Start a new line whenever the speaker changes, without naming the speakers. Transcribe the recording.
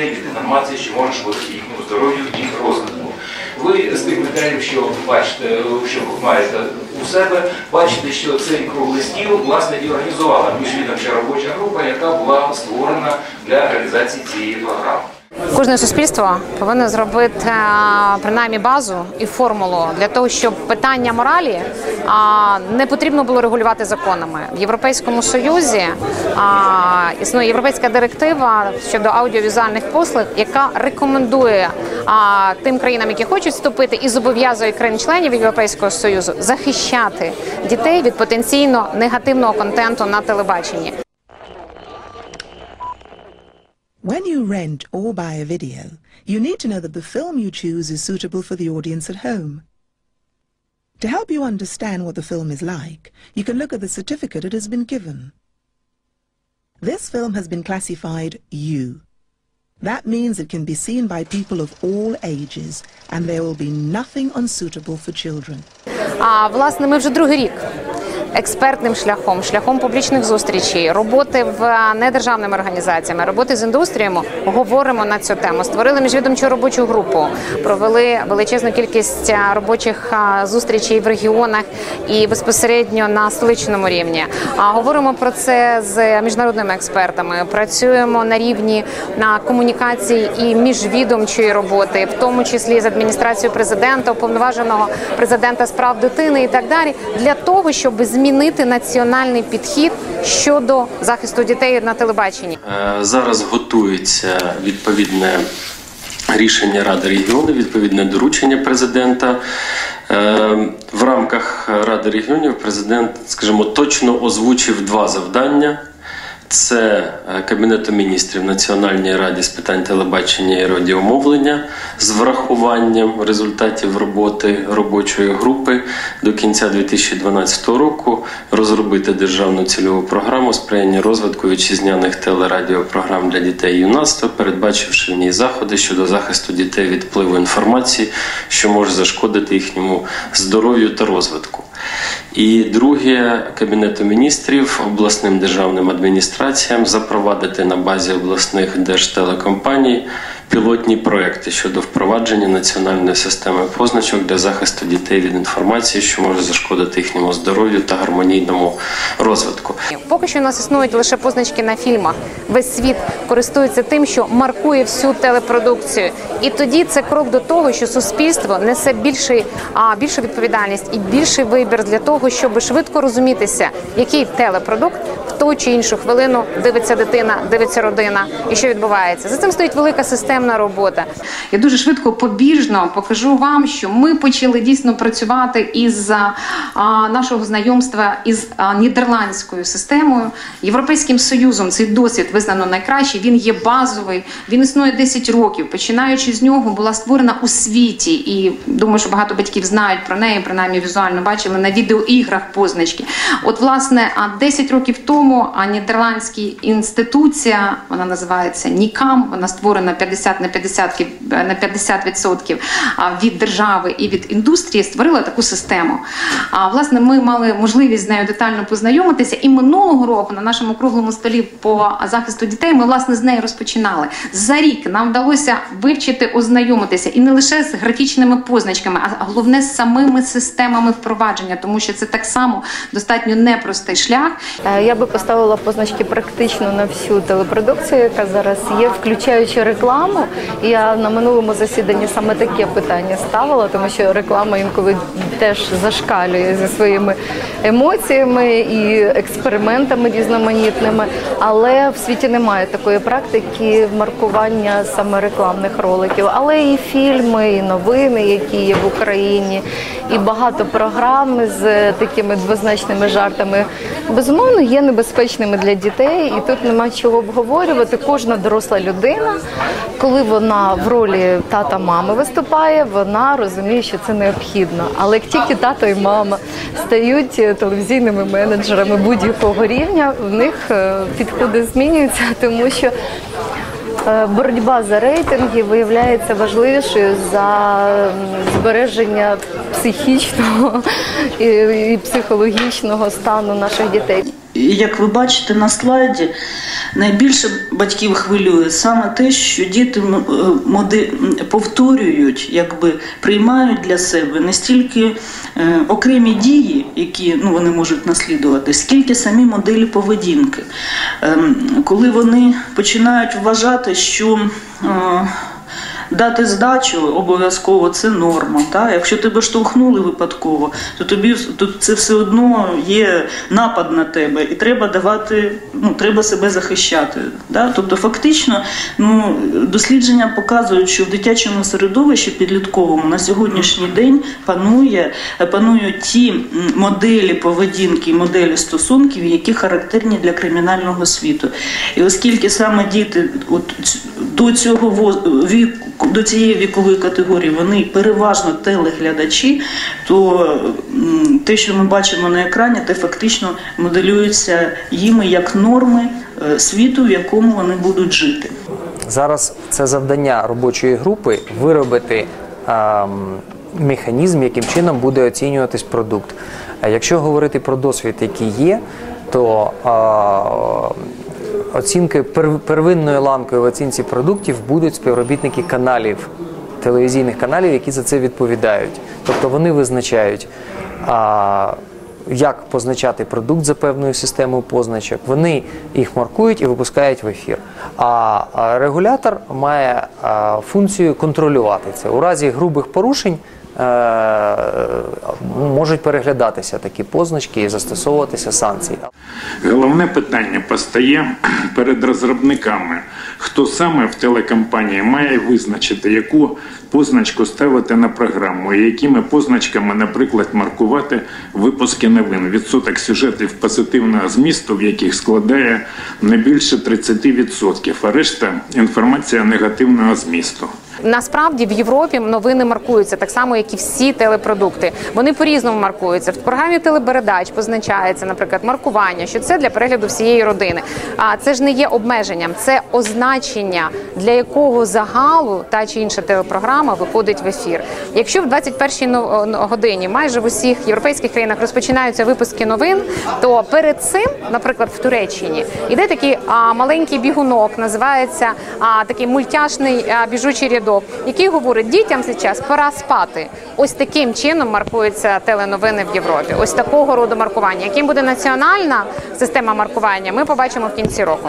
дітей від інформації, що може шкодити їхньому здоров'ю і розвитку. Ви з тих матеріалів, що бачите, що маєте у себе, бачите, що цей круглий стіл власне і організувала міжвідомча робоча група, яка була створена для реалізації цієї програми.
Кожне суспільство повинно зробити е, принаймні базу і формулу для того, щоб питання моралі не потрібно було регулювати законами в Європейському Союзі. Існує європейська директива щодо аудіовізуальних послуг, яка рекомендує тим країнам, які хочуть вступити, і зобов'язує країн-членів Європейського союзу захищати дітей від потенційно негативного контенту на телебаченні.
When you rent or buy a video, you need to know that the film you choose is suitable for the audience at home. To help you understand what the film is like, you can look at the certificate it has been given. This film has been classified U. That means it can be seen by people of all ages, and there will be nothing unsuitable for children.
А власне, ми вже другий рік експертним шляхом, шляхом публічних зустрічей, роботи в недержавними організаціями, роботи з індустріями говоримо на цю тему. Створили міжвідомчу робочу групу, провели величезну кількість робочих зустрічей в регіонах і безпосередньо на столичному рівні. А говоримо про це з міжнародними експертами. Працюємо на рівні на комунікації і міжвідомчої роботи, в тому числі з адміністрацією президента, уповноваженого президента з прав дитини і так далі, для того, щоб змінити національний підхід щодо захисту дітей на телебаченні.
Е, Зараз готується відповідне рішення Ради регіонів, відповідне доручення президента. Е, В рамках Ради регіонів президент, скажімо, точно озвучив два завдання. Це е, Кабінету міністрів Національній раді з питань телебачення і радіомовлення з врахуванням результатів роботи робочої групи до кінця 2012 року розробити державну цільову програму сприяння розвитку вітчизняних телерадіопрограм для дітей і юнацтва, передбачивши в ній заходи щодо захисту дітей від впливу інформації, що може зашкодити їхньому здоров'ю та розвитку. І друге Кабінету міністрів обласним державним адміністраціям запровадити на базі обласних держтелекомпаній пілотні проекти щодо впровадження національної системи позначок для захисту дітей від інформації, що може зашкодити їхньому здоров'ю та гармонійному розвитку.
Поки що у нас існують лише позначки на фільмах. Весь світ користується тим, що маркує всю телепродукцію. І тоді це крок до того, що суспільство несе більший, а, більшу відповідальність і більший вибір для того, щоб швидко розумітися, який телепродукт в ту чи іншу хвилину дивиться дитина, дивиться родина, і що відбувається. За цим стоїть велика системна робота.
Я дуже швидко побіжно покажу вам, що ми почали дійсно працювати із а, нашого знайомства із а, нідерландською системою, європейським союзом. Цей досвід визнано найкращий. Він є базовий, він існує 10 років. Починаючи з нього, була створена у світі, і думаю, що багато батьків знають про неї, принаймні візуально бачили на відеоіграх позначки. От, власне, а 10 років тому нідерландська інституція, вона називається Нікам, вона створена 50 на 50 на 50% від держави і від індустрії, створила таку систему. А власне, ми мали можливість з нею детально познайомитися. І минулого року на нашому круглому столі по захисту дітей ми власне з нею розпочинали. За рік нам вдалося вивчити, ознайомитися і не лише з графічними позначками, а головне з самими системами впровадження, тому що це так само достатньо непростий шлях.
Е, Я би поставила позначки практично на всю телепродукцію, яка зараз є, включаючи рекламу. І Я на минулому засіданні саме таке питання ставила, тому що реклама інколи теж зашкалює зі своїми емоціями і експериментами різноманітними. Але в світі немає такої практики маркування саме рекламних роликів, але і фільми, і новини, які є в Україні, і багато програм з такими двозначними жартами. Безумовно, є небезпечними для дітей, і тут нема чого обговорювати. Кожна доросла людина, коли вона в ролі тата мами виступає, вона розуміє, що це необхідно. Але як тільки тато і мама стають е, телевізійними менеджерами будь-якого рівня, в них е, підходи змінюються, тому що. Е, Боротьба за рейтинги виявляється важливішою за збереження психічного і, і психологічного стану наших дітей.
Як ви бачите на слайді, найбільше батьків хвилює саме те, що діти е, моди- повторюють, якби приймають для себе не стільки е, окремі дії, які ну, вони можуть наслідувати, скільки самі моделі поведінки. Ем, коли вони починають вважати, що е, Дати здачу обов'язково це норма. Та? Якщо тебе штовхнули випадково, то тобі то це все одно є напад на тебе, і треба давати, ну треба себе захищати. Да? Тобто, фактично, ну дослідження показують, що в дитячому середовищі підлітковому на сьогоднішній день панує панують ті моделі поведінки, моделі стосунків, які характерні для кримінального світу. І оскільки саме діти от до цього віку, до цієї вікової категорії вони переважно телеглядачі, то те, що ми бачимо на екрані, те фактично моделюється їми як норми е, світу, в якому вони будуть жити.
Зараз це завдання робочої групи виробити ем, механізм, яким чином буде оцінюватись продукт. Якщо говорити про досвід, який є, то е, оцінки пер- первинною ланкою в оцінці продуктів будуть співробітники каналів, телевізійних каналів, які за це відповідають. Тобто вони визначають. А, як позначати продукт за певною системою позначок. Вони їх маркують і випускають в ефір. А регулятор має функцію контролювати це. У разі грубих порушень можуть переглядатися такі позначки і застосовуватися санкції.
Головне питання постає перед розробниками. Хто саме в телекомпанії має визначити, яку позначку ставити на програму, і якими позначками, наприклад, маркувати випуски новин, відсоток сюжетів позитивного змісту, в яких складає не більше 30%, а решта інформація негативного змісту.
Насправді в Європі новини маркуються так само, як і всі телепродукти. Вони по-різному маркуються. В програмі телепередач позначається, наприклад, маркування, що це для перегляду всієї родини. А це ж не є обмеженням, це означення, для якого загалу та чи інша телепрограма виходить в ефір. Якщо в 21-й но- но- годині майже в усіх європейських країнах розпочинаються випуски новин, то перед цим, наприклад, в Туреччині іде такий а, маленький бігунок, називається а, такий мультяшний а, біжучий рядок, який говорить дітям зараз пора спати. Ось таким чином маркуються теленовини в Європі. Ось такого роду маркування. Яким буде національна система маркування, ми побачимо в кінці року.